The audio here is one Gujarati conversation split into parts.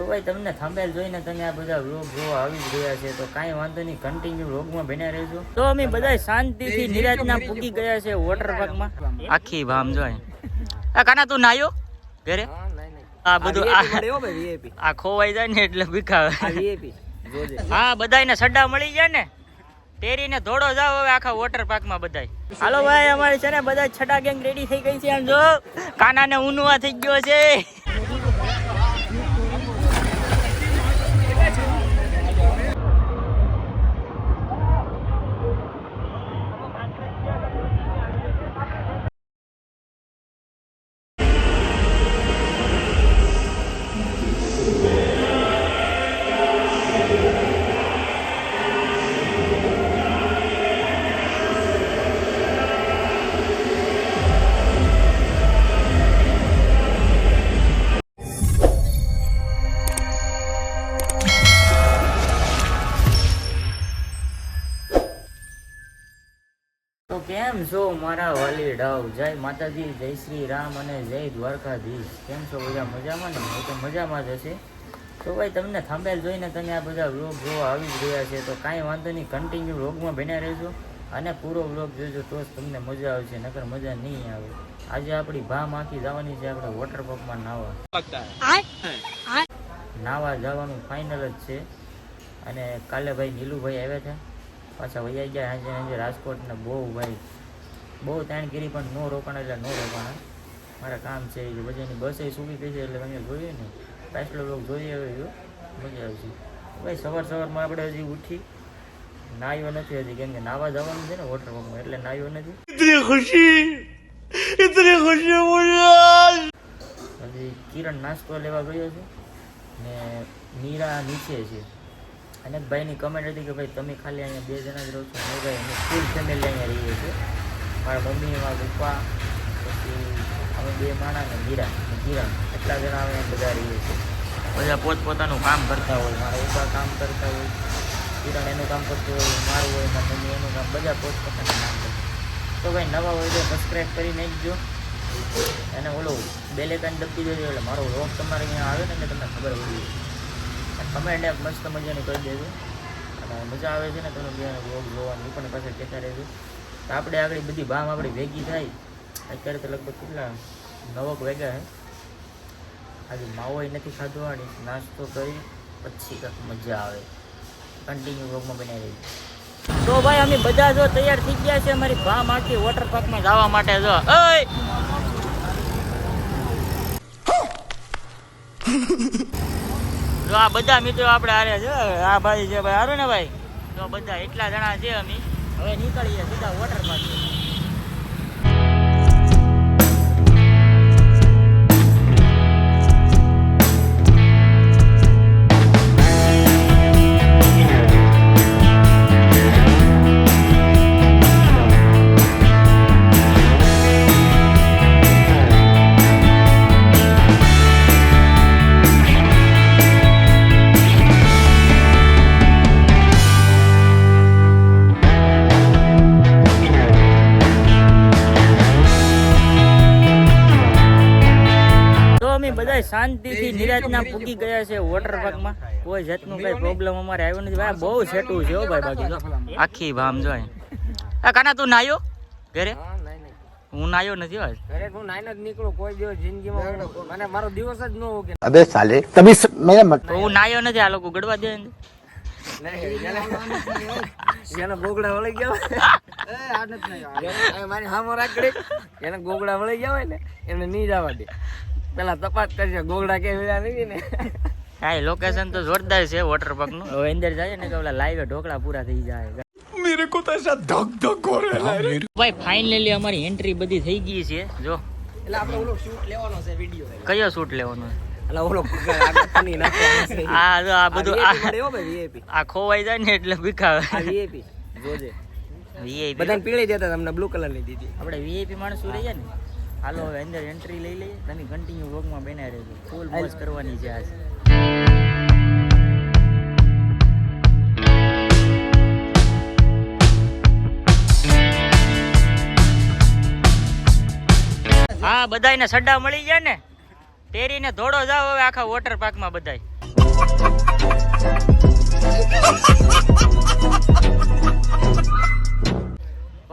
તો ભાઈ તમને થાંભેલ જોઈને તમે આ બધા રોગ જોવા આવી જ રહ્યા છે તો કાંઈ વાંધો નહીં કન્ટિન્યુ રોગમાં બન્યા રહેજો. તો અમે બધા શાંતિથી નિરાજના પૂગી ગયા છે વોટર પાર્કમાં આખી ભામ જોઈ આ કાના તું નાયો? ઘરે? આ બધું આ આ ખોવાઈ જાય ને એટલે ભીખાવે. હા બધાયને સડ્ડા મળી જાય ને. પહેરીને ધોડો જાવ હવે આખા વોટર પાર્કમાં બધાય. હાલો ભાઈ અમારે છે ને બધા છટા ગેંગ રેડી થઈ ગઈ છે આમ જો. કાનાને ઊનવા થઈ ગયો છે. છો મારા વાલી ડાવ? જય માતાજી જય શ્રી રામ અને જય દ્વારકાધીશ. કેમ છો બધા મજામાં ને? હું તો મજામાં જ હશે. તો ભાઈ તમને થાંભેલ જોઈને તમે આ બધા વ્લોગ જોવા આવી જ રહ્યા છે તો કાંઈ વાંધો નહીં કન્ટિન્યુ વ્લોગમાં બન્યા રહેજો અને પૂરો વ્લોગ જોજો તો જ તમને મજા આવશે નકર મજા નહીં આવે. આજે આપણી ભા માખી જવાની છે આપણે વોટર પાર્કમાં નાવા નાવા જવાનું ફાઇનલ જ છે. અને કાલે ભાઈ નીલુભાઈ આવ્યા હતા. પાછા વૈયા ગયા સાંજે રાજકોટ ને બહુ ભાઈ બહુ તાણગીરી પણ નો રોકાણ એટલે નો રોકાણ. મારા કામ છે એ બધાની બસે સૂકી ગઈ છે એટલે તમે જોઈએ ને પાછલો લોક જોઈએ હવે મજા આવશે. ભાઈ સવાર સવારમાં આપણે હજી ઉઠી નાહ્યો નથી હજી કેમ કે નાવા જવાનું છે ને વોટર પંપમાં એટલે નાહ્યો નથી. હજી કિરણ નાસ્તો લેવા ગયો છે ને મીરા નીચે છે. અને ભાઈની કમેન્ટ હતી કે ભાઈ તમે ખાલી અહીંયા બે જણા જ રહો છો. મેં ભાઈ અમે ફૂલ ફેમિલી અહીંયા રહીએ છીએ. મારા મમ્મી મારા પપ્પા, પછી અમે બે માણા ને મીરા ને એટલા જણા અમે બધા રહીએ છીએ. બધા પોતપોતાનું કામ કરતા હોય, મારા પપ્પા કામ કરતા હોય કિરણ એનું કામ કરતું હોય, મારું હોય, મારા મમ્મી એનું કામ, બધા પોતપોતાનું કામ કરતા તો ભાઈ નવા હોય તો સબસ્ક્રાઈબ કરી નાખજો અને ઓલો બેલેકાન દબી દેજો એટલે મારો રોગ તમારે અહીંયા આવે ને એટલે તમને ખબર પડી કમેન્ટ એક મસ્ત મજાની કરી દેજો. અને મજા આવે છે ને તમે બે રોગ જોવાની, પણ પાછળ કહેતા રહેજો. આપણે આગળ બધી બામ આપણી ભેગી થાય. અત્યારે તો લગભગ કેટલા નવક વાગ્યા હે. આજે માવો નથી ખાધો અને નાસ્તો કરી, પછી કંઈક મજા આવે. કન્ટિન્યુ વ્લોગમાં બનાવી રહી તો ભાઈ અમે બધા જો તૈયાર થઈ ગયા છે અમારી ભામ આખી વોટર પાર્કમાં જવા માટે જો. જો આ બધા મિત્રો આપણે હારે છે. આ ભાઈ છે ભાઈ, હારો ને ભાઈ? તો બધા એટલા જણા છે અમે. હવે નીકળીએ સીધા વોટર પાર્ક જાતના પૂકી ગયા છે વોટર પાર્કમાં કોઈ જાતનું કઈ પ્રોબ્લેમ અમારે આવ્યો નથી. ભાઈ બહુ સેટું છે ભાઈ બાકી આખી ભામ જો કાના તું નાયો? ઘરે? હું નાયો નથી આ લોકો ગડવા દે જેને ગોગડા વળી ગયા હોય મારી વળી ગયા હોય ને એને નહીં જવા દે. પેલા તપાસ કરજો ગોગડા કે વેલા નથી ને? હા લોકેશન તો જોરદાર છે વોટર પાર્કનું. હવે અંદર જાય ને પેલા ઓલા લાઈવ ઢોકળા પૂરા થઈ જાય. મેરે કો તો એસા ધક ધક હો રહા ભાઈ ફાઇનલી અમારી એન્ટ્રી બધી થઈ ગઈ છે જો. એટલે આપણે ઓલો શૂટ લેવાનો છે વિડિયો કયો શૂટ લેવાનો? છે એટલે આ બધું આ ખોવાઈ જાય ને એટલે ભીખાવે. વીઆઈપી જોજે વીઆઈપી બધાને પીળી દેતા તમને બ્લુ કલરની દીધી. આપણે વીઆઈપી માણસ રહીએ ને. હાલો હવે અંદર એન્ટ્રી લઈ લઈએ. તમે કન્ટિન્યુ વ્લોગમાં બનાવી રહેજો. ફૂલ મોજ કરવાની છે આજ. હા બધાયને સડ્ડા મળી ગયા ને? તેરીને ધોડો જાવ હવે આખા વોટર પાર્કમાં બધાય.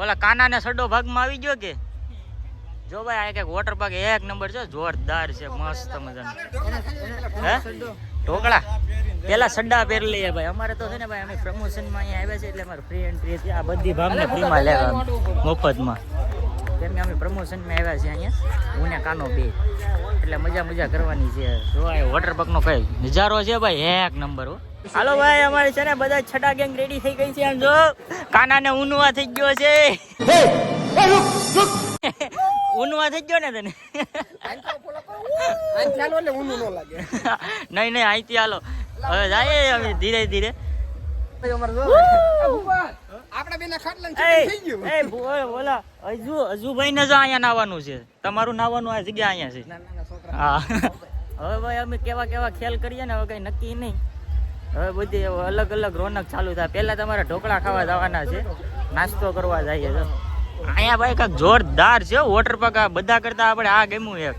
ઓલા કાના ને સડો ભાગમાં આવી ગયો કે? જો ભાઈ આ એક વોટર પાર્ક એક નંબર છે જોરદાર છે મસ્ત મજાનું. હે? ઢોકળા? પેલા સડ્ડા પહેરી લઈએ ભાઈ. અમારે તો છે ને ભાઈ અમે પ્રમોશનમાં અહીંયા આવ્યા છે એટલે અમારે ફ્રી એન્ટ્રી છે. આ બધી ભામને ફ્રીમાં લેવા. મફતમાં. કેમ કે અમે પ્રમોશનમાં આવ્યા છે અહીંયા. હું ને કાનો બે. એટલે મજા મજા કરવાની છે. જો આ વોટર પાર્કનો કઈ નજારો છે ભાઈ એક નંબર હો. હાલો ભાઈ અમારે છે ને બધા છટા ગેંગ રેડી થઈ ગઈ છે. આમ જો કાના ને ઉનવા થઈ ગયો છે. ઉનવા થઈ ગયો ને તને. નહીં નહીં અહીંથી હાલો. હવે જાય અમે ધીરે ધીરે. તમારું નાવાનું આ જગ્યા અહીંયા છે. હા. હવે ભાઈ અમે કેવા કેવા ખેલ કરીએ ને હવે કઈ નક્કી નહીં. હવે બધી અલગ અલગ રોનક ચાલુ થાય. પહેલા તમારે ઢોકળા ખાવા જવાના છે. નાસ્તો કરવા જઈએ તો અહીંયા ભાઈ કાંક જોરદાર છે વોટર પાર્ક આ બધા કરતા આપણે આ ગમ્યું એક.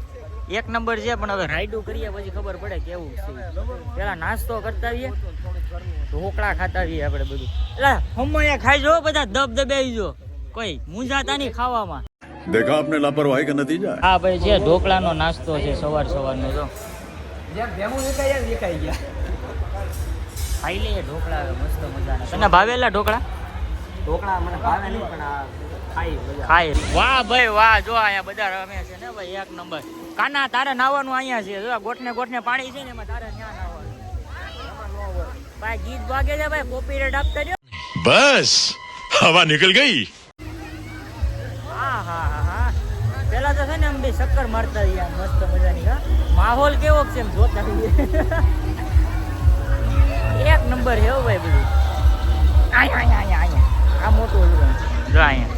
એક નંબર છે પણ હવે રાઈડું કરીએ પછી ખબર પડે કેવું છે. પેલા નાસ્તો કરતા આવીએ ઢોકળા ખાતા આવીએ આપણે બધું. એટલે હમણાં ખાઈ જો બધા દબ દબાઈ જો કોઈ મુંજાતા નહીં ખાવામાં. દેખા આપને લાપરવાહી કે નતીજા હા ભાઈ છે ઢોકળાનો નાસ્તો છે સવાર સવારનો જો. ખાઈ લઈએ ઢોકળા મસ્ત મજાના. તને ભાવેલા ઢોકળા? ઢોકળા મને ભાવે નહીં પણ આ ખાઈ વાહ ભાઈ વાહ. જો અહીંયા બધા રમે છે ને ભાઈ એક નંબર. કાના તારે નાવાનું અહીંયા છે. જો ગોટને ગોઠને પાણી છે ને એમાં તારે ત્યાં નાવાનું ભાઈ ગીત વાગે છે ભાઈ કોપીરાઈટ આપતા જો બસ. હવા નીકળ ગઈ. હા હા હા પેલા તો છે ને આમ બે ચક્કર મારતા રહ્યા મસ્ત મજાની હા. માહોલ કેવો છે એમ જોતા એક નંબર છે ભાઈ બધું. અહીંયા અહીંયા અહીંયા અહીંયા આ મોટું જો અહીંયા.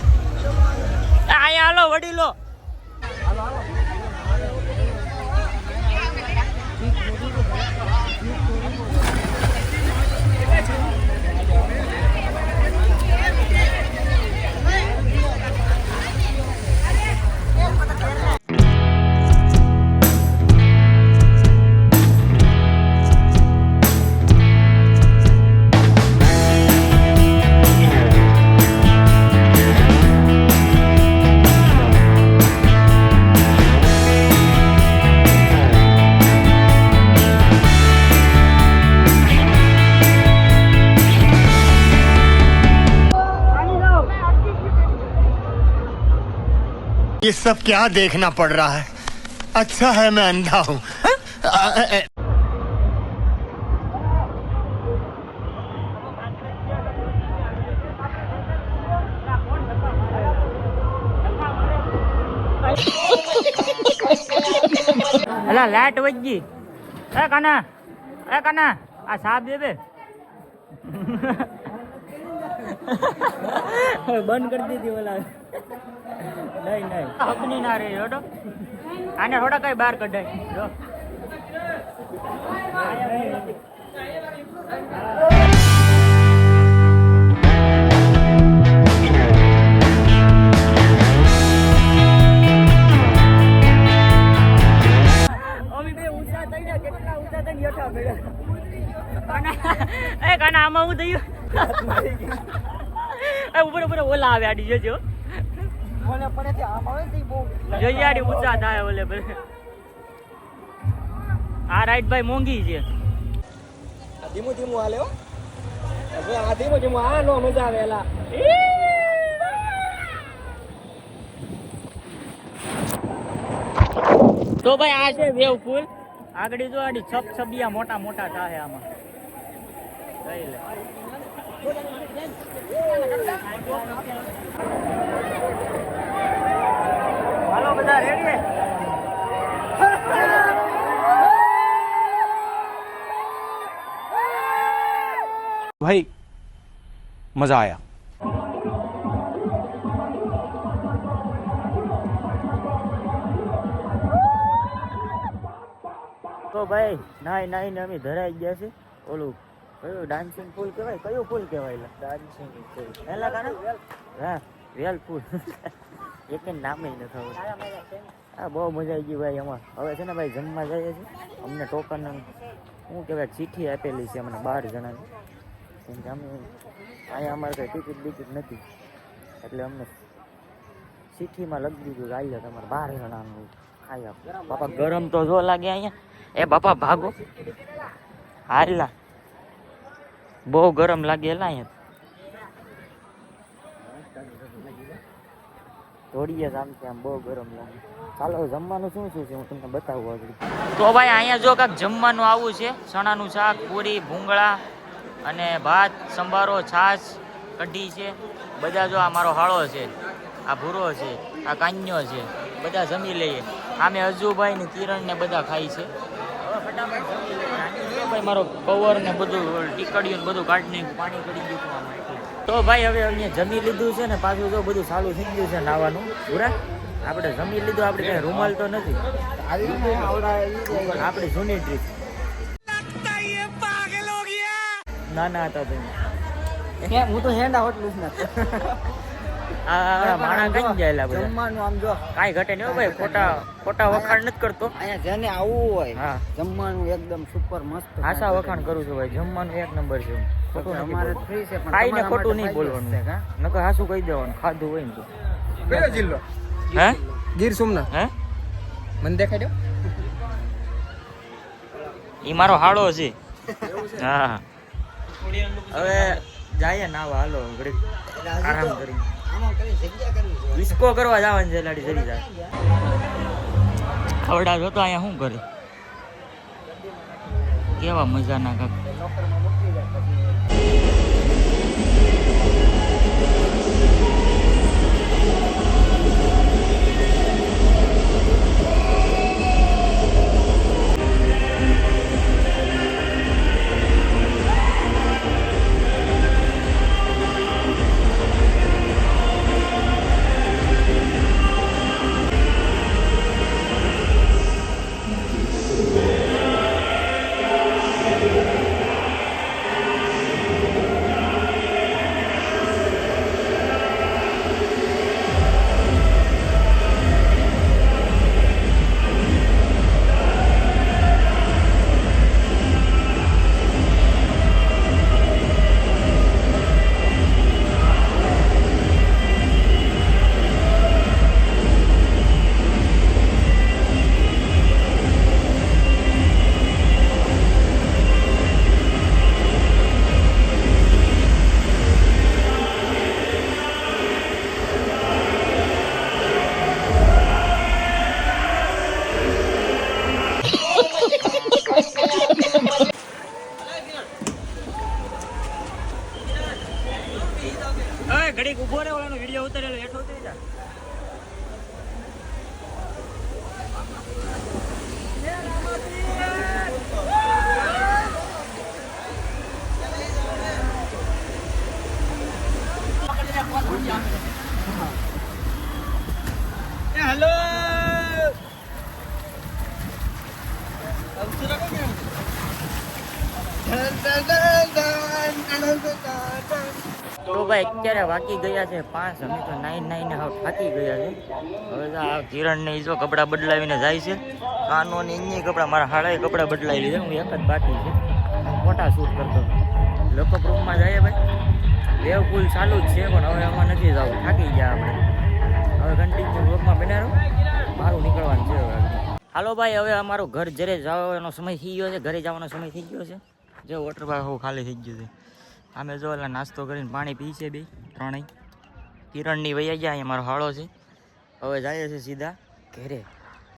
આ ये सब क्या देखना पड़ रहा है अच्छा है मैं अंधा हूँ અલા લાઈટ વઈ ગઈ એ કાના એ કાના આ સાપ દે બે બંધ કરી દીધી ઓલા નહીં નહીં. હકની ના રહી હટો આને થોડા કઈ બહાર કઢાય. જો. આમાં હું થયું. એ ઉપર ઉપર ઓલા આવ્યા આડી જોજો. મને પડે છે આમ આવે છે બહુ જોઈએ ઊંચા થાય ઓલે ભલે. આ રાઈટ ભાઈ મોંઘી છે. ધીમું ધીમું હાલે હો. હવે આ ધીમું ધીમું આ નો મજા આવે એલા. તો ભાઈ આ છે વેવ પુલ આગળ જો આડી છપ છબિયા મોટા મોટા થાય આમાં. જોઈ લે. ભાઈ મજા આયા. તો ભાઈ નાઈ નાઈને અમે ધરાઈ ગયા છે ઓલું કયું ડાન્સિંગ પુલ કહેવાય? કયું પુલ કહેવાય ડાન્સિંગ પુલ પેલા કાને હા વેલ પુલ એક નામે નથી આવડતું. આ બહુ મજા આવી ગઈ ભાઈ એમાં હવે છે ને ભાઈ જમવા જઈએ છીએ. અમને ટોકન શું કહેવાય ચીઠી આપેલી છે અમને બાર જણાની. કેમ કે અમે અહીંયા અમારે કંઈ ટિકિટ બિકિટ નથી. એટલે અમને ચિઠ્ઠીમાં લખી દીધું કે આવ્યા તમારે બાર જણાનું આવ્યા બાપા ગરમ તો જો લાગે અહીંયા. એ બાપા ભાગો. હારલા બહુ ગરમ લાગે એલા અહીંયા આમ બહુ ગરમ લાગે. ચાલો જમવાનું શું શું છે? હું તમને બતાવું આગળ. તો ભાઈ અહીંયા જો કાંઈક જમવાનું આવું છે. ચણાનું શાક પૂરી ભૂંગળા અને ભાત સંભારો છાશ કઢી છે. બધા જો આ મારો હાળો છે. આ ભૂરો છે. આ કાન્યો છે. બધા જમી લઈએ. આમે અજુભાઈ ને કિરણ ને બધા ખાય છે. હવે ફટાફટ જમી લઈએ. ભાઈ, મારો કવર ને બધું ટીકડીયું ને બધું કાઢી પાણી કરી દીધું તો ભાઈ, હવે અહીંયા જમી લીધું છે ને પાછું જો બધું સારું થઈ ગયું છે નાવાનું. પૂરા આપણે જમી લીધું, આપણે કઈ રૂમાલ તો નથી. આપણી જૂની ટ્રીપ નાના હતા તમે. હું તો હેન્ડા હોટલું જ નથી. આ માણા ગઈ બધા. જમવાનું આમ જો. કાંઈ ઘટે નહીં ભાઈ ખોટા ખોટા વખાણ નથી કરતો. અહીંયા જેને આવવું હોય હા. જમવાનું એકદમ સુપર મસ્ત આશા વખાણ કરું છું ભાઈ જમવાનું એક નંબર છે ખોટું અમારે ફ્રી છે પણ કાઈ ને ખોટું નહીં બોલવાનું. હા? નકર હાસું કહી દેવાનું ખાધું હોય ને તો. કયો જિલ્લો? હે? ગીર સોમનાથ. હે? મને દેખાડ્યો ઈ મારો હાડો છે. હા. હવે જાય નાવા હાલો ઘડીક આરામ કરી ડિસ્કો કરવા જવાનું છે લાડી જરી જાય ખવડા જોતો અહીંયા શું કરે? કેવા મજાના કાક. તો ભાઈ, અત્યારે વાકી ગયા છે પાંચ, અમે તો નાઈન નાઈને હાવ થાકી ગયા છે. હવે આ કિરણ ને જો કપડાં બદલાવીને જાય છે. કાનો ને એની કપડાં, મારા હાડાએ કપડાં બદલાવી લીધા હું એક જ બાકી છે. ફોટા શૂટ કરતો લોકો રૂમમાં જાય ભાઈ. વેવ પુલ ચાલુ જ છે, પણ હવે આમાં નથી જવું. થાકી ગયા આપણે. હવે કન્ટિન્યુ બ્લોકમાં બન્યા રહો મારું નીકળવાનું છે હવે હાલો ભાઈ, હવે અમારો ઘર જ્યારે જવાનો સમય થઈ ગયો છે, ઘરે જવાનો સમય થઈ ગયો છે. જો વોટર પાર્ક હવે ખાલી થઈ ગયું છે. અમે જો એટલે નાસ્તો કરીને પાણી પી છે બે, ત્રણેય. કિરણની વૈયા ગયા અહીંયા મારો હાળો છે. હવે જાય છે સીધા ઘરે.